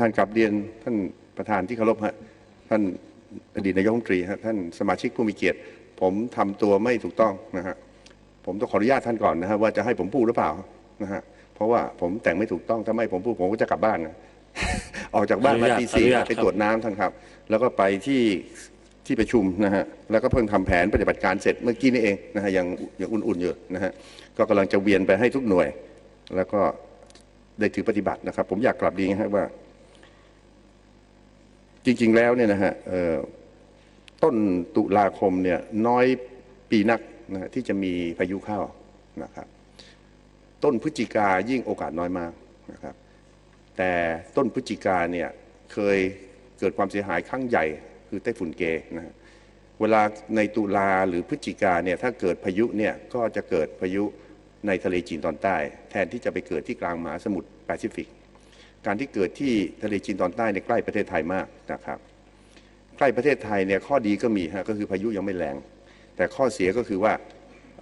ท่านกลับเรียนท่านประธานที่เคารพฮะท่านอดีตนายกรัฐมนตรีฮะท่านสมาชิกผู้มีเกียรติ ผมทำตัวไม่ถูกต้องนะฮะผมต้องขออนุญาตท่านก่อนนะฮะว่าจะให้ผมพูดหรือเปล่านะฮะเพราะว่าผมแต่งไม่ถูกต้องถ้าไม่ผมพูดผมก็จะกลับบ้านนะออกจากบ้านมาขออนุญาตตีสี่ขออนุญาตไปครับตรวจน้ำท่านครับ แล้วก็ไปที่ที่ประชุมนะฮะแล้วก็เพิ่งทำแผนปฏิบัติการเสร็จเมื่อกี้นี่เองนะฮะยังยังอุ่นๆอยู่นะฮะก็กำลังจะเวียนไปให้ทุกหน่วย แล้วก็ได้ถือปฏิบัตินะครับ ผมอยากกลับเรียนนะฮะว่า จริง ๆ แล้วเนี่ยนะฮะต้นตุลาคมเนี่ยน้อยปีนักนะฮะที่จะมีพายุเข้านะครับ ต้นพฤศจิกายิ่งโอกาสน้อยมากนะครับ แต่ต้นพฤศจิกาเนี่ยเคยเกิดความเสียหายครั้งใหญ่คือไต้ฝุ่นเกนะเวลาในตุลาหรือพฤศจิกาเนี่ยถ้าเกิดพายุเนี่ยก็จะเกิดพายุในทะเลจีนตอนใต้ แทนที่จะไปเกิดที่กลางมหาสมุทรแปซิฟิก การที่เกิดที่ทะเลจีนตอนใต้ในใกล้ประเทศไทยมากนะครับ ใกล้ประเทศไทยเนี่ยข้อดีก็มีฮะก็คือพายุยังไม่แรง แต่ข้อเสียก็คือว่า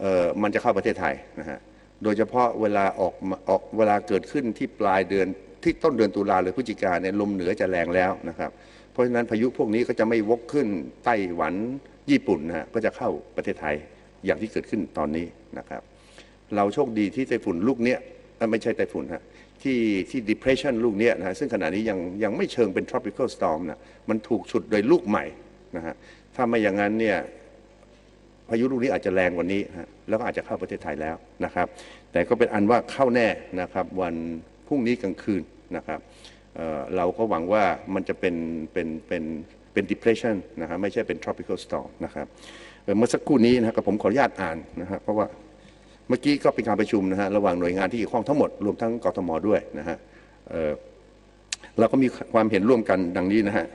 เออมันจะเข้าประเทศไทยนะฮะโดยเฉพาะเวลาออกออกเวลาเกิดขึ้นที่ปลายเดือนที่ต้นเดือนตุลาหรือพฤศจิกาเนี่ยลมเหนือจะแรงแล้วนะครับ เพราะฉะนั้นพายุพวกนี้ก็จะไม่วกขึ้นไต้หวันญี่ปุ่นนะฮะก็จะเข้าประเทศไทยอย่างที่เกิดขึ้นตอนนี้นะครับ เราโชคดีที่ไต้ฝุ่นลูกเนี้ยไม่ใช่ไต้ฝุ่นฮะ ที่ที่ depression ลูกเนี้ยนะฮะซึ่งขณะนี้ยังยังไม่เชิงเป็น tropical storm นะมันถูกฉุดโดยลูกใหม่นะฮะถ้าไม่อย่างนั้นเนี่ยพายุลูกนี้อาจจะแรงกว่านี้ฮะแล้วก็อาจจะเข้าประเทศไทยแล้วนะครับ แต่ก็เป็นอันว่าเข้าแน่นะครับ วันพรุ่งนี้กลางคืนนะครับเเราก็หวังว่ามันจะเป็นเป็นเป็นเป็น depression นะฮะไม่ใช่เป็น tropical storm นะครับเมื่อสักครู่นี้นะครับผมขออนุญาตอ่านนะฮะเพราะว่า เมื่อกี้ก็เป็นการประชุมนะฮะระหว่างหน่วยงานที่เกี่ยวข้องทั้งหมดรวมทั้งกทมด้วยนะฮะเเราก็มีความเห็นร่วมกันดังนี้นะฮะ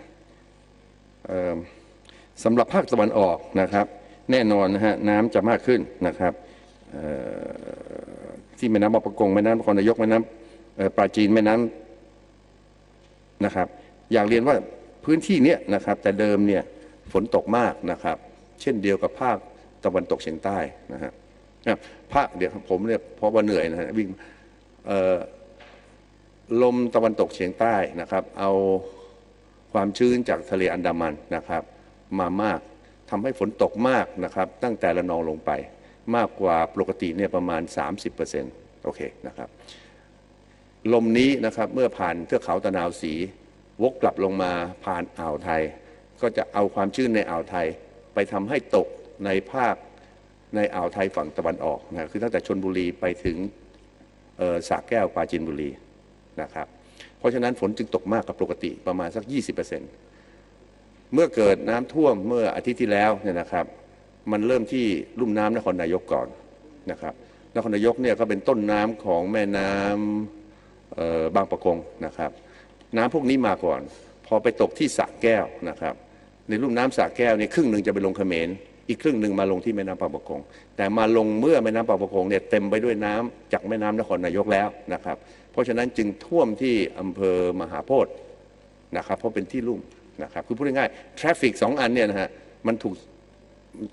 สำหรับภาคตะวันออกนะครับ แน่นอนนะฮะน้ำจะมากขึ้นนะครับที่แม่น้ำบางประกงแม่น้ำนครนายกแม่น้ำเอ่อปราจีนแม่น้ำนะครับ อยากเรียนว่าพื้นที่เนี้ยนะครับ แต่เดิมเนี่ยฝนตกมากนะครับ เช่นเดียวกับภาคตะวันตกเฉียงใต้นะฮะ นะภาคเดี๋ยวผมเนี่ยเพราะว่าเหนื่อยนะฮะวิ่งลมตะวันตกเฉียงใต้นะครับ เอาความชื้นจากทะเลอันดามันนะครับ มามากทำให้ฝนตกมากนะครับ ตั้งแต่ละนองลงไป มากกว่าปกติเนี่ยประมาณ 30%โอเคนะครับลมนี้นะครับเมื่อผ่านเทือกเขาตะนาวสี วกกลับลงมาผ่านอ่าวไทย ก็จะเอาความชื้นในอ่าวไทย ไปทำให้ตกในภาค ในอ่าวไทยฝั่งตะวันออกนะคือตั้งแต่ชนบุรีไปถึงสระแก้วปราจีนบุรีนะครับเพราะฉะนั้นฝนจึงตกมากกว่าปกติประมาณสัก 20%เมื่อเกิดน้ำท่วมเมื่ออาทิตย์ที่แล้วเนี่ยนะครับ มันเริ่มที่ลุ่มน้ำนครนายกก่อนนะครับนครนายกเนี่ยก็เป็นต้นน้ำของแม่น้ำเอ่อบางปะกงนะครับ น้ำพวกนี้มาก่อน พอไปตกที่สระแก้วนะครับ ในลุ่มน้ำสระแก้วเนี่ยครึ่งหนึ่งจะไปลงเขมร อีกครึ่งหนึ่งมาลงที่แม่น้ำบางประกง แต่มาลงเมื่อแม่น้ำบางประกงเนี่ยเต็มไปด้วยน้ำจากแม่น้ำนครนายกแล้วนะครับ เพราะฉะนั้นจึงท่วมที่อำเภอมหาโพธิ์นะครับเพราะเป็นที่ลุ่มนะครับคือพูดง่ายๆทราฟฟิกสองอันเนี่ยนะฮะมันถูก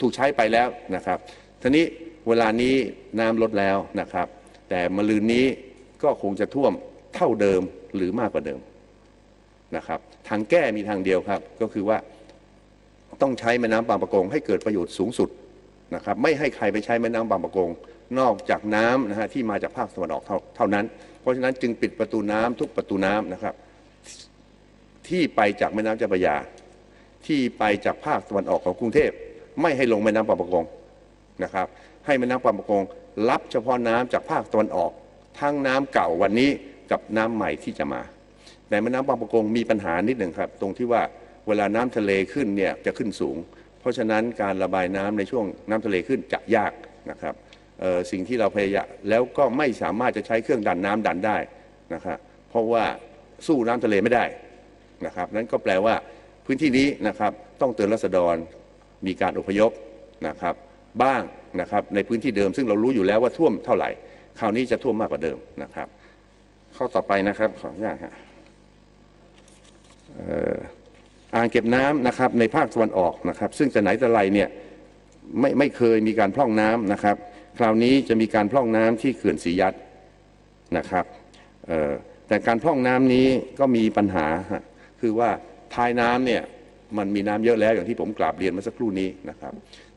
ถูกใช้ไปแล้วนะครับทีนี้เวลานี้น้ำลดแล้วนะครับ แต่มะลืนนี้ก็คงจะท่วมเท่าเดิมหรือมากกว่าเดิมนะครับ ทางแก้มีทางเดียวครับ ก็คือว่า ต้องใช้แม่น้ำบางประกงให้เกิดประโยชน์สูงสุดนะครับไม่ให้ใครไปใช้แม่น้ำบางประกง นอกจากน้ำนะฮะที่มาจากภาคตะวันออกเท่านั้น เพราะฉะนั้นจึงปิดประตูน้ำทุกประตูน้ำนะครับที่ไปจากแม่น้ำเจ้าพระยา ที่ไปจากภาคตะวันออกของกรุงเทพ ไม่ให้ลงแม่น้ำบางประกงนะครับ ให้แม่น้ำบางประกง รับเฉพาะน้ำจากภาคตะวันออก ทั้งน้ำเก่าวันนี้กับน้ำใหม่ที่จะมา แต่แม่น้ำบางประกงมีปัญหานิดหนึ่งครับ ตรงที่ว่า เวลาน้ำทะเลขึ้นเนี่ยจะขึ้นสูง เพราะฉะนั้นการระบายน้ำในช่วงน้ำทะเลขึ้นจะยากนะครับสิ่งที่เราพยายามแล้วก็ไม่สามารถจะใช้เครื่องดันน้ำดันได้นะครับเพราะว่าสู้น้ำทะเลไม่ได้นะครับนั้นก็แปลว่าพื้นที่นี้นะครับต้องเตือนรัษฎรมีการอพยพนะครับบ้างนะครับในพื้นที่เดิม ซึ่งเรารู้อยู่แล้วว่าท่วมเท่าไหร่ คราวนี้จะท่วมมากกว่าเดิมนะครับ ข้อต่อไปนะครับขออนุญาตฮะ อ่างเก็บน้ำนะครับในภาคตะวันออกนะครับ ซึ่งแต่ไหนแต่ไรเนี่ยไม่ไม่เคยมีการพร่องน้ำนะครับ คราวนี้จะมีการพร่องน้ำที่เขื่อนศรียัดนะครับแต่การพร่องน้ำนี้ก็มีปัญหา คือว่าท้ายน้ำเนี่ยมันมีน้ำเยอะแล้วอย่างที่ผมกราบเรียนเมื่อสักครู่นี้นะครับ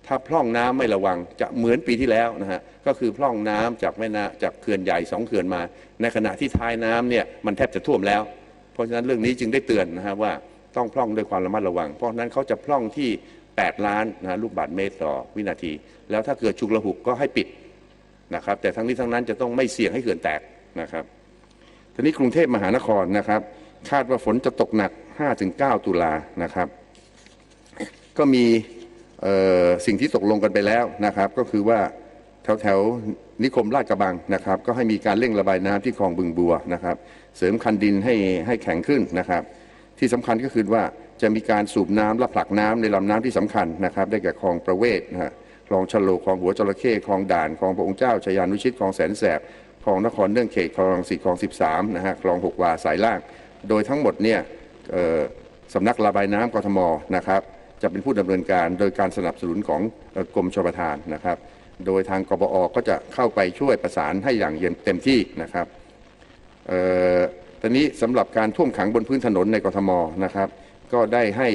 ถ้าพร่องน้ำไม่ระวังจะเหมือนปีที่แล้วนะฮะก็คือพร่องน้ำจากแม่น้ำจากเขื่อนใหญ่สองเขื่อนมา ในขณะที่ท้ายน้ำเนี่ยมันแทบจะท่วมแล้ว เพราะฉะนั้นเรื่องนี้จึงได้เตือนนะฮะว่า ต้องพร่องด้วยความระมัดระวัง เพราะนั้นเขาจะพร่องที่ 8 ล้านนะลูกบาศก์เมตรต่อวินาที แล้วถ้าเกิดฉุกระหุกก็ให้ปิดนะครับ แต่ทั้งนี้ทั้งนั้นจะต้องไม่เสี่ยงให้เขื่อนแตกนะครับทีนี้กรุงเทพมหานครนะครับ คาดว่าฝนจะตกหนัก 5-9 ตุลานะครับ ก็มีสิ่งที่ตกลงกันไปแล้วนะครับ ก็คือว่าแถวแถวๆนิคมลาดกระบังนะครับ ก็ให้มีการเร่งระบายน้ำที่คลองบึงบัวนะครับ เสริมคันดินให้ให้แข็งขึ้นนะครับ ที่สำคัญก็คือว่าจะมีการสูบน้ำและผลักน้ำในลำน้ำที่สำคัญนะครับ ได้แก่คลองประเวศนะฮะคลองชโลคลองหัวจระเข้คลองด่านคลองพระองค์เจ้าชยานุชิตคลองแสนแสบคลองนครเนื่องเขตคลองสี่คลอง13นะฮะคลองหกวาสายล่าง โดยทั้งหมดเนี่ยสำนักระบายน้ำกทมนะครับ จะเป็นผู้ดำเนินการโดยการสนับสนุนของกรมชลประทานนะครับ โดยทางกบอก็จะเข้าไปช่วยประสานให้อย่างเย็นเต็มที่นะครับ ตอนนี้สำหรับการท่วมขังบนพื้นถนนในกรทมนะครับ ก็ได้ให้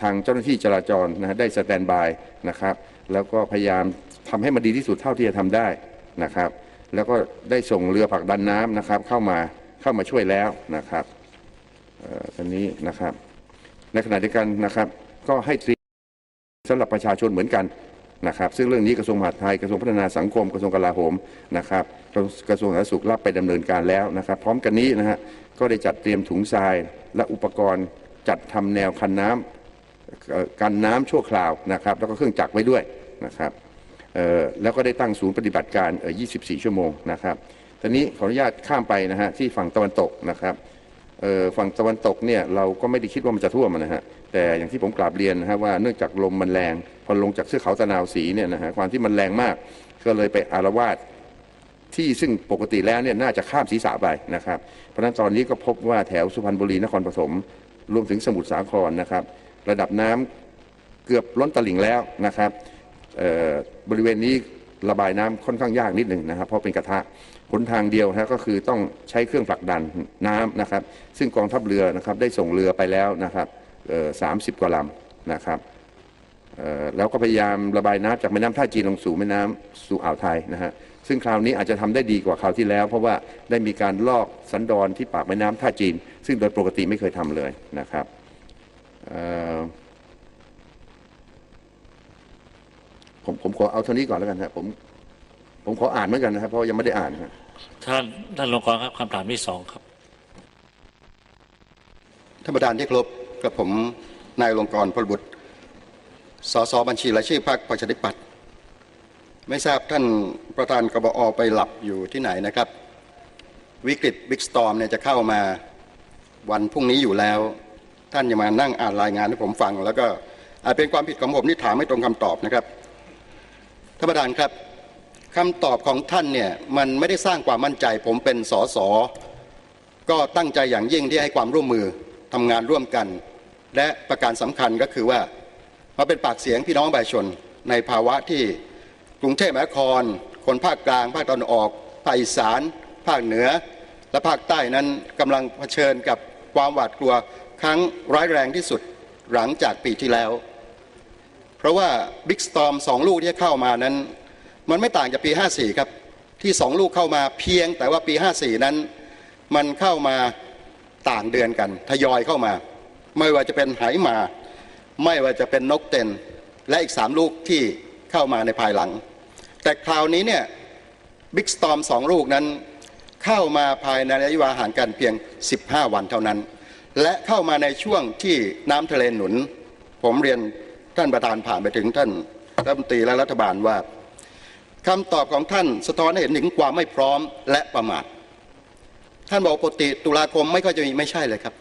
ทางเจ้าหน้าที่จราจรนะได้สแตนบายนะครับ แล้วก็พยายามทำให้มันดีที่สุดเท่าที่จะทำได้นะครับ แล้วก็ได้ส่งเรือผลักดันน้ำนะครับ เข้ามาเข้ามาช่วยแล้วนะครับตอนนี้นะครับ ในขณะเดียวกันนะครับ ก็ให้เตรียมสำหรับประชาชนเหมือนกัน นะครับ ซึ่งเรื่องนี้กระทรวงมหาดไทยกระทรวงพัฒนาสังคมกระทรวงกลาโหมนะครับกระทรวงสาธารณสุขรับไปดำเนินการแล้วนะครับ พร้อมกันนี้นะฮะก็ได้จัดเตรียมถุงทราย และอุปกรณ์จัดทำแนวคันน้ำเอ่อกันน้ำชั่วคราวนะครับ แล้วก็เครื่องจักรไว้ด้วยนะครับแล้วก็ได้ตั้งศูนย์ปฏิบัติการ 24 ชั่วโมงนะครับตอนนี้ขออนุญาตข้ามไปนะฮะที่ฝั่งตะวันตกนะครับฝั่งตะวันตกเนี่ยเราก็ไม่ได้คิดว่ามันจะท่วมนะฮะ แต่อย่างที่ผมกราบเรียนนะฮะว่าเนื่องจากลมมันแรงพอลงจากเทือเขาตะนาวสีเนี่ยนะฮะความที่มันแรงมากก็เลยไปอารวาสที่ซึ่งปกติแล้วเนี่ยน่าจะข้ามศีรษะไปนะครับ เพราะฉะนั้นตอนนี้ก็พบว่าแถวสุพรรณบุรีนครปฐมรวมถึงสมุทรสาครนะครับ ระดับน้ำเกือบล้นตลิ่งแล้วนะครับบริเวณนี้ระบายน้ำค่อนข้างยากนิดหนึ่งนะครับ เพราะเป็นกระทะหนทางเดียวนะฮะก็คือต้องใช้เครื่องผลักดันน้ำนะครับ ซึ่งกองทัพเรือนะครับได้ส่งเรือไปแล้วนะครับ สามสิบกว่าลำนะครับเอ่อแล้วก็พยายามระบายน้ำจากแม่น้ำท่าจีนลงสู่แม่น้ำสู่อ่าวไทยนะฮะซึ่งคราวนี้อาจจะทำได้ดีกว่าคราวที่แล้ว เพราะว่าได้มีการลอกสันดอนที่ปากแม่น้ำท่าจีน ซึ่งโดยปกติไม่เคยทำเลยนะครับเอ่อผมผมขอเอาเท่านี้ก่อนแล้วกันครับผมผมขออ่านเหมือนกันนะครับ เพราะว่ายังไม่ได้อ่านครับท่านท่านลงกรครับคำถามที่สองครับท่านประธานที่เคารพ กับผมนายลงกรพลบุตร สสบัญชีรายชื่อพรรคประชาธิปัตย์ไม่ทราบท่านประธานกบอไปหลับอยู่ที่ไหนนะครับ วิกฤตบิ๊กสตอมเนี่ยจะเข้ามาวันพรุ่งนี้อยู่แล้ว ท่านอย่ามานั่งอ่านรายงานให้ผมฟัง แล้วก็อาจเป็นความผิดของผมที่ถามไม่ตรงคำตอบนะครับท่านประธานครับคำตอบของท่านเนี่ยมันไม่ได้สร้างความมั่นใจ ผมเป็นสสก็ตั้งใจอย่างยิ่งที่ให้ความร่วมมือทำงานร่วมกัน และประการสำคัญก็คือว่ามาเป็นปากเสียงพี่น้องประชาชนในภาวะที่กรุงเทพมหานคร คนภาคกลางภาคตะวันออก ภาคอีสาน ภาคเหนือ และภาคใต้นั้นกำลังเผชิญกับความหวาดกลัวครั้งร้ายแรงที่สุดหลังจากปีที่แล้ว เพราะว่าบิ๊กสตอมสองลูกที่เข้ามานั้น มันไม่ต่างจากปี 54 ครับ ที่สองลูกเข้ามาเพียงแต่ว่าปี 54 นั้น มันเข้ามาต่างเดือนกัน ทยอยเข้ามา ไม่ว่าจะเป็นไหหมา ไม่ว่าจะเป็นนกเต็น และอีกสามลูกที่เข้ามาในภายหลัง แต่คราวนี้เนี่ยบิ๊กสตอมสองลูกนั้น เข้ามาภายในระยะเวลาห่างกันเพียง 15 วันเท่านั้น และเข้ามาในช่วงที่น้ำทะเลหนุน ผมเรียนท่านประธานผ่านไปถึงท่านรัฐมนตรีและรัฐบาลว่าคำตอบของท่านสะท้อนให้เห็นถึงความไม่พร้อมและประมาทท่านบอกปกติตุลาคมไม่ค่อยจะมีไม่ใช่เลยครับ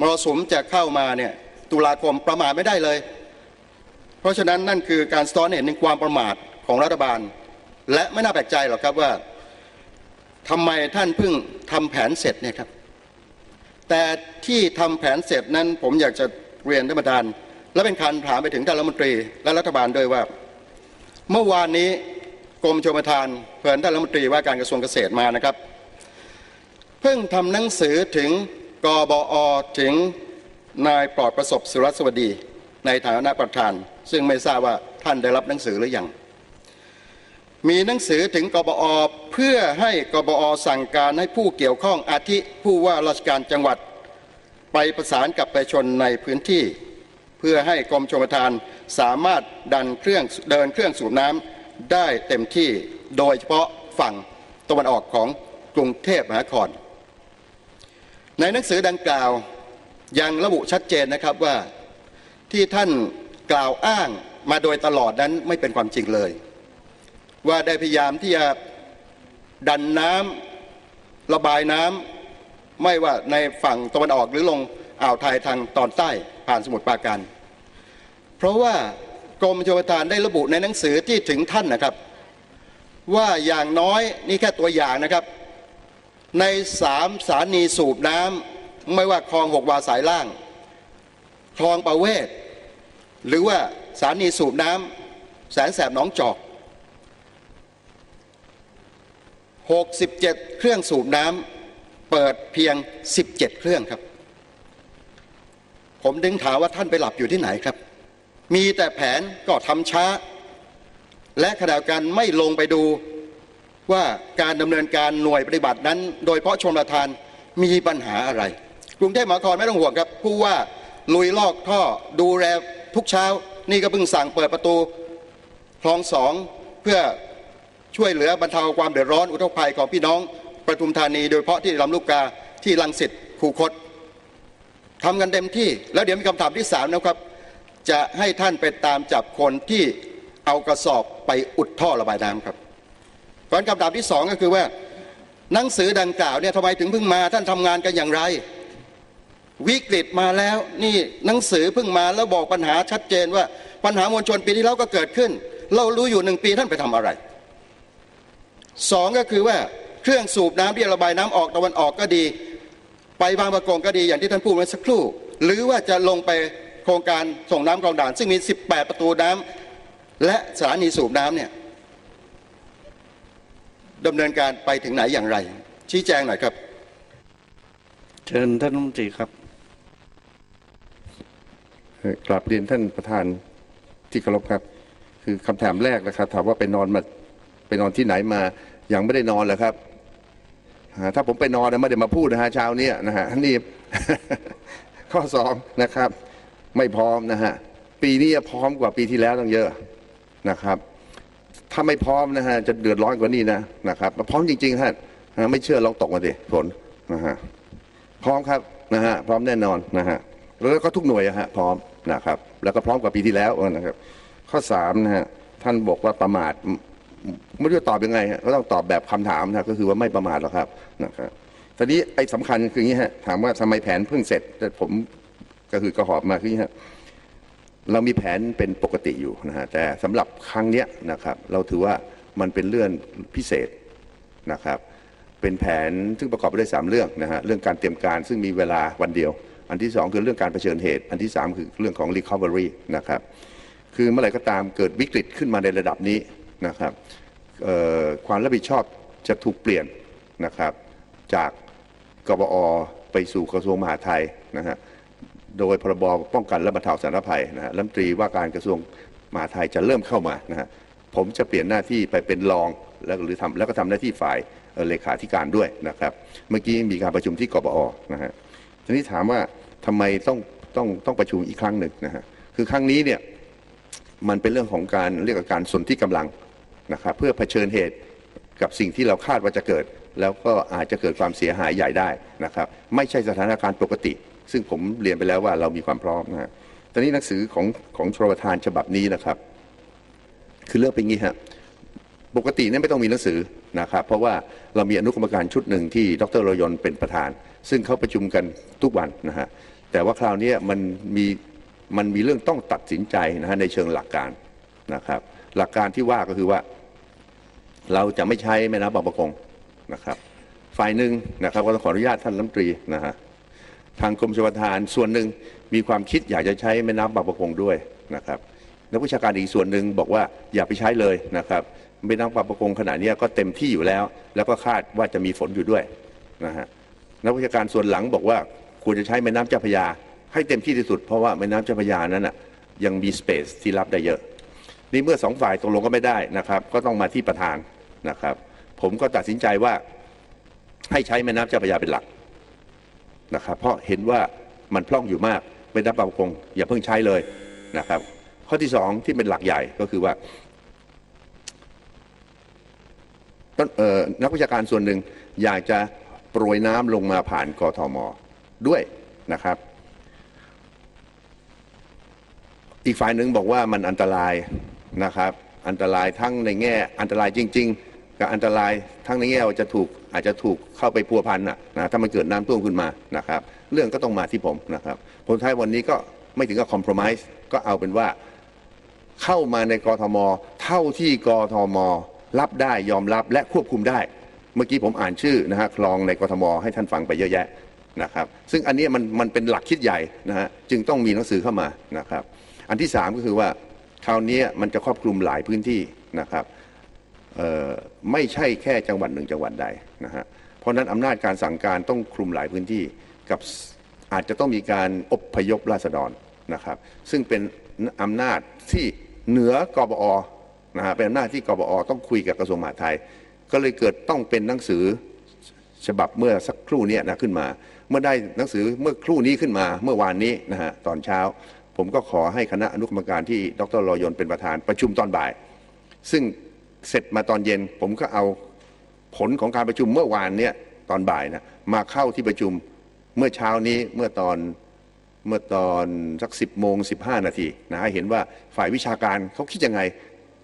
มรสุมจะเข้ามาเนี่ยตุลาคมประมาทไม่ได้เลย เพราะฉะนั้นนั่นคือการสะท้อนให้เห็นถึงความประมาทของรัฐบาล และไม่น่าแปลกใจหรอกครับว่าทำไมท่านเพิ่งทำแผนเสร็จเนี่ยครับแต่ที่ทำแผนเสร็จนั้นผมอยากจะเรียนท่านประธาน และเป็นการถามไปถึงท่านรัฐมนตรีและรัฐบาลด้วยว่า เมื่อวานนี้กรมชลประทานเพื่อนท่านรัฐมนตรีว่าการกระทรวงเกษตรมานะครับ เพิ่งทำหนังสือถึง กบอถึงนายปลอดประสบสุรสวัสดีในฐานะประธาน ซึ่งไม่ทราบว่าท่านได้รับหนังสือหรือยัง มีหนังสือถึงกบอเพื่อให้กบอสั่งการให้ผู้เกี่ยวข้องอาทิผู้ว่าราชการจังหวัด ไปประสานกับประชาชนในพื้นที่ เพื่อให้กรมชลประทานสามารถดันเครื่องเดินเครื่องสูบน้ำได้เต็มที่โดยเฉพาะฝั่งตะวันออกของกรุงเทพมหานคร ในหนังสือดังกล่าวยังระบุชัดเจนนะครับว่าที่ท่านกล่าวอ้างมาโดยตลอดนั้นไม่เป็นความจริงเลย ว่าได้พยายามที่จะดันน้ำระบายน้ำไม่ว่าในฝั่งตะวันออกหรือลงอ่าวไทยทางตอนใต้ผ่านสมุทรปราการเพราะว่ากรมชลประทานได้ระบุในหนังสือที่ถึงท่านนะครับ ว่าอย่างน้อยนี่แค่ตัวอย่างนะครับ ในสามสถานีสูบน้ำไม่ว่าคลองหกวาสายล่าง คลองประเวศ หรือว่าสถานีสูบน้ำแสนแสบหนองจอก 67 เครื่องสูบน้ำเปิดเพียง 17 เครื่องครับ ผมดึงถามว่าท่านไปหลับอยู่ที่ไหนครับ มีแต่แผนก็ทำช้า และขณะเดียวกันไม่ลงไปดู ว่าการดำเนินการหน่วยปฏิบัตินั้น โดยเฉพาะชมประทานมีปัญหาอะไร กรุงเทพมหานครไม่ต้องห่วงครับผู้ว่าลุยลอกท่อดูแลทุกเช้า นี่ก็เพิ่งสั่งเปิดประตูคลองสองเพื่อช่วยเหลือบรรเทาความเดือดร้อนอุทกภัยของพี่น้องประทุมธานี โดยเฉพาะที่ลำลูกกาที่ลังสิตคูคตทำกันเต็มที่ แล้วเดี๋ยวมีคำถามที่สามนะครับ จะให้ท่านไปตามจับคนที่เอากระสอบไปอุดท่อระบายน้ำครับ ก่อนคำถามที่สองก็คือว่าหนังสือดังกล่าวเนี่ยทำไมถึงเพิ่งมาท่านทำงานกันอย่างไร วิกฤตมาแล้วนี่หนังสือเพิ่งมาแล้วบอกปัญหาชัดเจนว่าปัญหามวลชนปีที่แล้วก็เกิดขึ้น เรารู้อยู่หนึ่งปีท่านไปทำอะไรสองก็คือว่าเครื่องสูบน้ำที่ระบายน้ำออกตะวันออกก็ดี ไปบางประกงก็ดีอย่างที่ท่านพูดเมื่อสักครู่ หรือว่าจะลงไปโครงการส่งน้ำกรองด่าน ซึ่งมี 18 ประตูน้ำและสถานีสูบน้ำเนี่ย ดำเนินการไปถึงไหนอย่างไร ชี้แจงหน่อยครับ เชิญท่านรัฐมนตรีครับเอ่อกราบเรียนท่านประธานที่เคารพครับ คือคำถามแรกนะครับ ถามว่าไปนอนมาไปนอนที่ไหนมายังไม่ได้นอนเหรอครับอ่าถ้าผมไปนอนนะไม่ได้มาพูดนะฮะเช้าเนี้ยนะฮะนี่ข้อสองนะครับ ไม่พร้อมนะฮะปีนี้พร้อมกว่าปีที่แล้วตั้งเยอะนะครับ ถ้าไม่พร้อมนะฮะจะเดือดร้อนกว่านี้นะนะครับพร้อมจริงๆท่านไม่เชื่อลองตกมาดิฝนนะฮะพร้อมครับนะฮะพร้อมแน่นอนนะฮะแล้วก็ทุกหน่วยอะฮะพร้อมนะครับแล้วก็พร้อมกว่าปีที่แล้วนะครับ ข้อสามนะฮะท่านบอกว่าประมาทไม่รู้จะตอบยังไงฮะก็ต้องตอบแบบคำถามนะก็คือว่าไม่ประมาทหรอกครับนะครับทีนี้ไอ้สำคัญคืออย่างนี้ฮะถามว่าทำไมแผนเพิ่งเสร็จแต่ผมก็คือกระหอบมาคืออย่างนี้ฮะ เรามีแผนเป็นปกติอยู่นะฮะแต่สำหรับครั้งเนี้ยนะครับ เราถือว่ามันเป็นเรื่องพิเศษนะครับ เป็นแผนซึ่งประกอบไปด้วยสามเรื่องนะฮะเรื่องการเตรียมการซึ่งมีเวลาวันเดียว อันที่สองคือเรื่องการเผชิญเหตุ อันที่สามคือเรื่องของ recovery นะครับคือเมื่อไหร่ก็ตามเกิดวิกฤตขึ้นมาในระดับนี้นะครับความรับผิดชอบจะถูกเปลี่ยนนะครับ จากกบอไปสู่กระทรวงมหาดไทยนะฮะ โดยพรบป้องกันและบรรเทาสาธารณภัยนะฮะรัฐมนตรีว่าการกระทรวงมหาดไทยจะเริ่มเข้ามานะฮะผมจะเปลี่ยนหน้าที่ไปเป็นรองแล้วหรือทำแล้วก็ทำหน้าที่ฝ่ายเลขาธิการด้วยนะครับ เมื่อกี้มีการประชุมที่กบอนะฮะทีนี้ถามว่าทำไมต้องต้องต้องประชุมอีกครั้งหนึ่งนะฮะคือครั้งนี้เนี่ยมันเป็นเรื่องของการเรียกว่าการสนที่กำลังนะครับเพื่อเผชิญเหตุกับสิ่งที่เราคาดว่าจะเกิด แล้วก็อาจจะเกิดความเสียหายใหญ่ได้นะครับ ไม่ใช่สถานการณ์ปกติ ซึ่งผมเรียนไปแล้วว่าเรามีความพร้อมนะฮะตอนนี้หนังสือของของชลประทานฉบับนี้นะครับ คือเรื่องเป็นงี้ฮะปกติเนี่ยไม่ต้องมีหนังสือนะครับ เพราะว่าเรามีอนุกรรมการชุดหนึ่งที่ดรรยนเป็นประธาน ซึ่งเขาประชุมกันทุกวันนะฮะแต่ว่าคราวนี้มันมีมันมีเรื่องต้องตัดสินใจนะฮะในเชิงหลักการนะครับ หลักการที่ว่าก็คือว่า เราจะไม่ใช้แม่น้ำบางประกง นะครับ ฝ่ายหนึ่งนะครับก็ต้องขออนุญาตท่านรัฐมนตรีนะฮะทางกรมชลประทานส่วนหนึ่งมีความคิดอยากจะใช้แม่น้ำบางประกงด้วยนะครับนักวิชาการอีกส่วนหนึ่งบอกว่าอย่าไปใช้เลยนะครับแม่น้ำบางประกงขณะเนี้ก็เต็มที่อยู่แล้ว แล้วก็คาดว่าจะมีฝนอยู่ด้วยนะฮะนักวิชาการส่วนหลังบอกว่าควรจะใช้แม่น้ำเจ้าพระยา ให้เต็มที่ที่สุดเพราะว่าแม่น้ำเจ้าพระยานั้นน่ะยังมีสเปซที่รับได้เยอะนี่เมื่อสองฝ่ายตกลงก็ไม่ได้นะครับ ก็ต้องมาที่ประธานนะครับ ผมก็ตัดสินใจว่าให้ใช้แม่น้ำเจ้าพระยาเป็นหลักนะครับเพราะเห็นว่ามันพร่องอยู่มากแม่น้ำบางประกงอย่าเพิ่งใช้เลยนะครับ ข้อที่สองที่เป็นหลักใหญ่ก็คือว่านักวิชาการส่วนหนึ่งอยากจะโปรยน้ำลงมาผ่านกทมด้วยนะครับ อีกฝ่ายหนึ่งบอกว่ามันอันตรายนะครับ อันตรายทั้งในแง่อันตรายจริง ๆ กับอันตรายทั้งในแง่ว่าจะถูกอาจจะถูกเข้าไปพัวพันนะนะถ้ามันเกิดน้ำท่วมขึ้นมานะครับ เรื่องก็ต้องมาที่ผมนะครับผลท้ายวันนี้ก็ไม่ถึงกับคอม p r o m i s e ก็เอาเป็นว่าเข้ามาในกทม เท่าที่กทม รับได้ยอมรับและควบคุมได้ เมื่อกี้ผมอ่านชื่อนะฮะคลองในกทม ให้ท่านฟังไปเยอะแยะนะครับ ซึ่งอันนี้มันมันเป็นหลักคิดใหญ่นะฮะจึงต้องมีหนังสือเข้ามานะครับ อันที่สามก็คือว่าคราวนี้มันจะครอบคลุมหลายพื้นที่นะครับ ไม่ใช่แค่จังหวัดหนึ่งจังหวัดใดนะฮะเพราะนั้นอำนาจการสั่งการต้องคลุมหลายพื้นที่กับอาจจะต้องมีการอบพยพราษฎรนะครับ ซึ่งเป็นอำนาจที่เหนือกบอนะฮะเป็นอำนาจที่กบอต้องคุยกับกระทรวงมหาดไทย ก็เลยเกิดต้องเป็นหนังสือฉบับเมื่อสักครู่นี้นะขึ้นมา เมื่อได้หนังสือเมื่อครู่นี้ขึ้นมาเมื่อวานนี้นะฮะตอนเช้า ผมก็ขอให้คณะอนุกรรมการที่ดรรอยนเป็นประธานประชุมตอนบ่าย ซึ่ง เสร็จมาตอนเย็น ผมก็เอาผลของการประชุมเมื่อวานเนี่ยตอนบ่ายนะมาเข้าที่ประชุมเมื่อเช้านี้เมื่อตอนเมื่อตอนสักสิบโมงสิบห้านาทีนะเห็นว่าฝ่ายวิชาการเขาคิดยังไง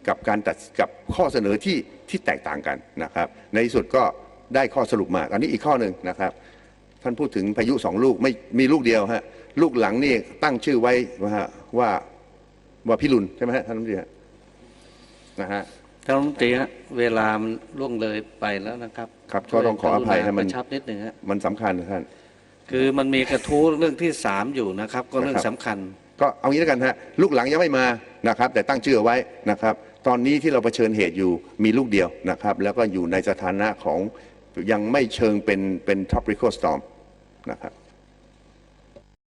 กับการตัดกับข้อเสนอที่ที่แตกต่างกันนะครับ ในที่สุดก็ได้ข้อสรุปมาอันนี้อีกข้อหนึ่งนะครับ ท่านพูดถึงพายุสองลูกไม่มีลูกเดียวฮะลูกหลังนี่ตั้งชื่อไว้ว่าว่าว่าพิรุณใช่ไหมฮะท่านรัฐมนตรีฮะนะฮะ ท่านรัฐมนตรีฮะเวลามันล่วงเลยไปแล้วนะครับครับก็ต้องขออภัยนะกมัรุนณากระชับนิดหนึ่งฮะมันสำคัญนะท่าน คือมันมีกระทู้เรื่องที่สามอยู่นะครับ ก็เรื่องนะครับสำคัญ ก็เอางี้แล้วกันฮะลูกหลังยังไม่มานะครับ แต่ตั้งชื่อเอาไว้นะครับ ตอนนี้ที่เราเผชิญเหตุอยู่มีลูกเดียวนะครับ แล้วก็อยู่ในสถานะของยังไม่เชิงเป็นเป็น tropical storm นะครับ